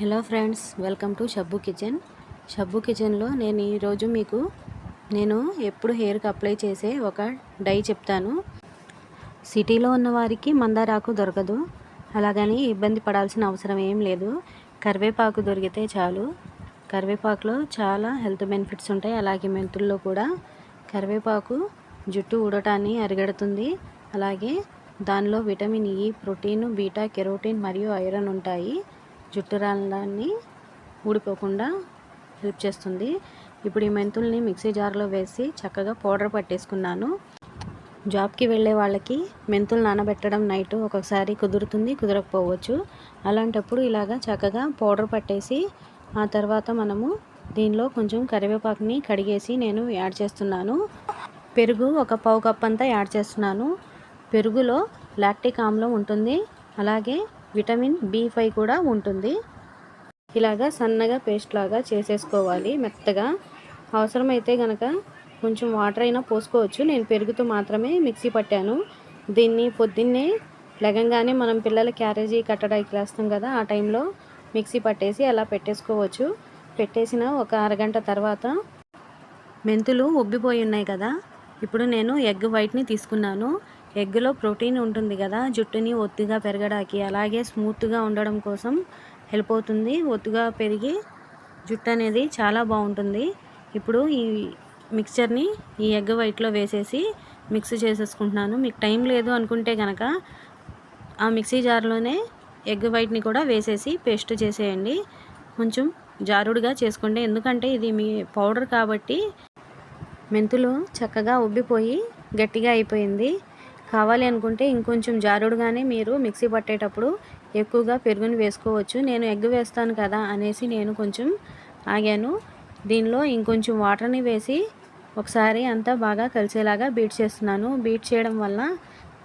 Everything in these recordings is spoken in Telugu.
Hello friends welcome to Shabbu kitchen. Shabbu కిచెన్లో నేను ఈరోజు మీకు నేను ఎప్పుడు హెయిర్కి అప్లై చేసే ఒక డై చెప్తాను. సిటీలో ఉన్న వారికి మందారాకు దొరకదు. అలాగని ఇబ్బంది పడాల్సిన అవసరం ఏం లేదు. కరివేపాకు దొరికితే చాలు. కరివేపాకులో చాలా హెల్త్ బెనిఫిట్స్ ఉంటాయి. అలాగే మెంతుల్లో కూడా కరివేపాకు జుట్టు ఊడటాన్ని అరిగడుతుంది. అలాగే దానిలో vitamin E protein beta carotene మరియు ఐరన్ ఉంటాయి. జుట్టు రాలడాన్ని ఊడిపోకుండా హెల్ప్ చేస్తుంది. ఇప్పుడు ఈ మెంతుల్ని మిక్సీ జార్లో వేసి చక్కగా పౌడర్ పట్టేసుకున్నాను. జాబ్కి వెళ్ళే వాళ్ళకి మెంతులు నానబెట్టడం నైట్ ఒక్కొక్కసారి కుదురుతుంది కుదరకపోవచ్చు. అలాంటప్పుడు ఇలాగా చక్కగా పౌడర్ పట్టేసి ఆ తర్వాత మనము దీనిలో కొంచెం కరివేపాకుని కడిగేసి నేను యాడ్ చేస్తున్నాను. పెరుగు ఒక పావు కప్ అంతా యాడ్ చేస్తున్నాను. పెరుగులో లాక్టిక్ ఆమ్లం ఉంటుంది. అలాగే విటమిన్ బి ఫైవ్ కూడా ఉంటుంది. ఇలాగా సన్నగా పేస్ట్ లాగా చేసేసుకోవాలి మెత్తగా. అవసరమైతే కనుక కొంచెం వాటర్ అయినా పోసుకోవచ్చు. నేను పెరుగుతూ మాత్రమే మిక్సీ పట్టాను. దీన్ని పొద్దున్నే లెగంగానే మనం పిల్లల క్యారేజీ కట్టడానికి వేస్తాం కదా ఆ టైంలో మిక్సీ పట్టేసి అలా పెట్టేసుకోవచ్చు. పెట్టేసిన ఒక అరగంట తర్వాత మెంతులు ఉబ్బిపోయి ఉన్నాయి కదా ఇప్పుడు నేను ఎగ్ వైట్ని తీసుకున్నాను. ఎగ్లో ప్రోటీన్ ఉంటుంది కదా జుట్టుని ఒత్తిగా పెరగడానికి అలాగే స్మూత్గా ఉండడం కోసం హెల్ప్ అవుతుంది. ఒత్తుగా పెరిగి జుట్టు అనేది చాలా బాగుంటుంది. ఇప్పుడు ఈ మిక్చర్ని ఈ ఎగ్ వైట్లో వేసేసి మిక్స్ చేసేసుకుంటున్నాను. మీకు టైం లేదు అనుకుంటే కనుక ఆ మిక్సీ జార్లోనే ఎగ్ వైట్ని కూడా వేసేసి పేస్ట్ చేసేయండి. కొంచెం జారుడుగా చేసుకోండి. ఎందుకంటే ఇది మీ పౌడర్ కాబట్టి మెంతులు చక్కగా ఉబ్బిపోయి గట్టిగా అయిపోయింది. కావాలి అనుకుంటే ఇంకొంచెం జారుడుగానే మీరు మిక్సీ పట్టేటప్పుడు ఎక్కువగా పెరుగుని వేసుకోవచ్చు. నేను ఎగ్ వేస్తాను కదా అనేసి నేను కొంచెం ఆగాను. దీనిలో ఇంకొంచెం వాటర్ని వేసి ఒకసారి అంతా బాగా కలిసేలాగా బీట్ చేస్తున్నాను. బీట్ చేయడం వల్ల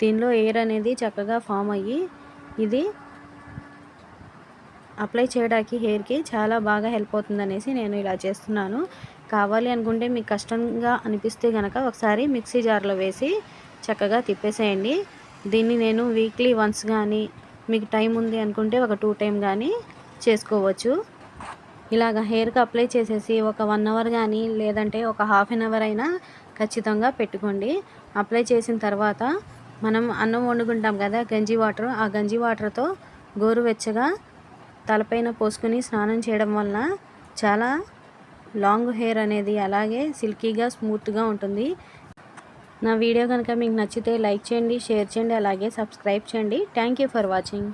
దీనిలో ఎయిర్ అనేది చక్కగా ఫామ్ అయ్యి ఇది అప్లై చేయడానికి హెయిర్కి చాలా బాగా హెల్ప్ అవుతుందనేసి నేను ఇలా చేస్తున్నాను. కావాలి అనుకుంటే మీకు కష్టంగా అనిపిస్తే కనుక ఒకసారి మిక్సీ జార్లో వేసి చక్కగా తిప్పేసేయండి. దీన్ని నేను వీక్లీ వన్స్ కానీ మీకు టైం ఉంది అనుకుంటే ఒక టూ టైం కానీ చేసుకోవచ్చు. ఇలాగ హెయిర్కి అప్లై చేసేసి ఒక వన్ అవర్ కానీ లేదంటే ఒక హాఫ్ అన్ అవర్ అయినా ఖచ్చితంగా పెట్టుకోండి. అప్లై చేసిన తర్వాత మనం అన్నం వండుకుంటాం కదా గంజి వాటర్ ఆ గంజి వాటర్తో గోరువెచ్చగా తలపైన పోసుకుని స్నానం చేయడం వలన చాలా లాంగ్ హెయిర్ అనేది అలాగే సిల్కీగా స్మూత్గా ఉంటుంది. నా వీడియో కనుక మీకు నచ్చితే లైక్ చేయండి షేర్ చేయండి అలాగే సబ్స్క్రైబ్ చేయండి. Thank you for watching